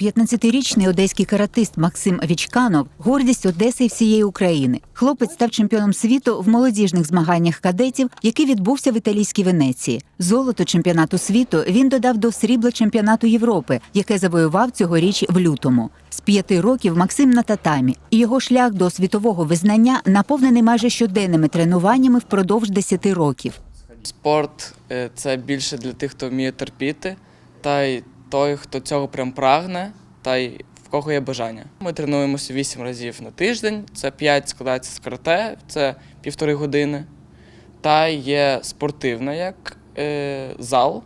15-річний одеський каратист Максим Вічканов гордість Одеси і всієї України. Хлопець став чемпіоном світу в молодіжних змаганнях кадетів, який відбувся в італійській Венеції. Золото чемпіонату світу він додав до срібла чемпіонату Європи, яке завоював цьогоріч в лютому. З п'яти років Максим на татамі, і його шлях до світового визнання наповнений майже щоденними тренуваннями впродовж 10 років. Спорт е, це більше для тих, хто вміє терпіти, та й той, хто цього прям прагне, та й в кого є бажання. Ми тренуємося 8 разів на тиждень, це 5 складається з карате, це півтори години. Та є спортивна як е, зал,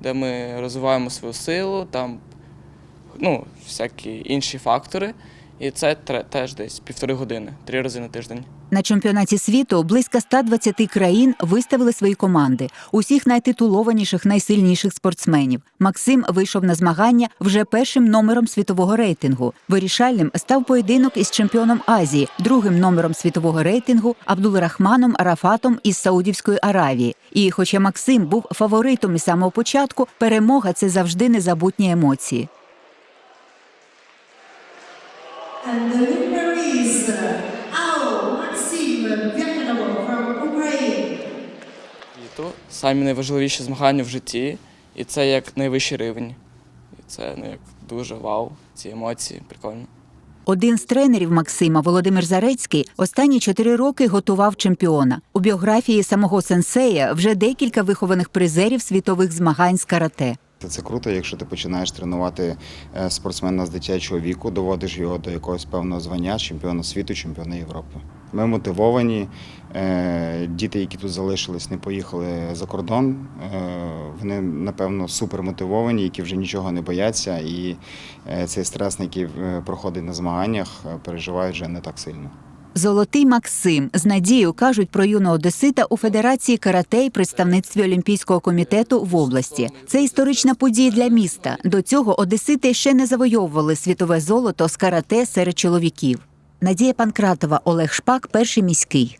де ми розвиваємо свою силу, там ну, всякі інші фактори. І це теж десь півтори години, три рази на тиждень. На чемпіонаті світу близько 120 країн виставили свої команди, усіх найтитулованіших, найсильніших спортсменів. Максим вийшов на змагання вже першим номером світового рейтингу. Вирішальним став поєдинок із чемпіоном Азії, другим номером світового рейтингу Абдулрахманом Арафатом із Саудівської Аравії. І, хоча Максим був фаворитом із самого початку, перемога це завжди незабутні емоції. And the is Ao Maxim Vyakinov from Ukraine. Літо самі найважливіші змагання в житті, і це як найвищий рівень. І це ну, як дуже вау, ці емоції, прикольно. Один з тренерів Максима Володимир Зарецький останні чотири роки готував чемпіона. У біографії самого сенсея вже декілька вихованих призерів світових змагань з карате. Це круто, якщо ти починаєш тренувати е, спортсмена з дитячого віку, доводиш його до якогось певного звання, чемпіона світу, чемпіона Європи. Ми мотивовані. е, Діти, які тут залишились, не поїхали за кордон. е, Вони, напевно, супер мотивовані, які вже нічого не бояться. І цей стрес, який проходить на змаганнях, переживають вже не так сильно. Золотий Максим з надією кажуть про юного одесита у Федерації карате і представництві Олімпійського комітету в області. Це історична подія для міста. До цього одесити ще не завойовували світове золото з карате серед чоловіків. Надія Панкратова, Олег Шпак, перший міський.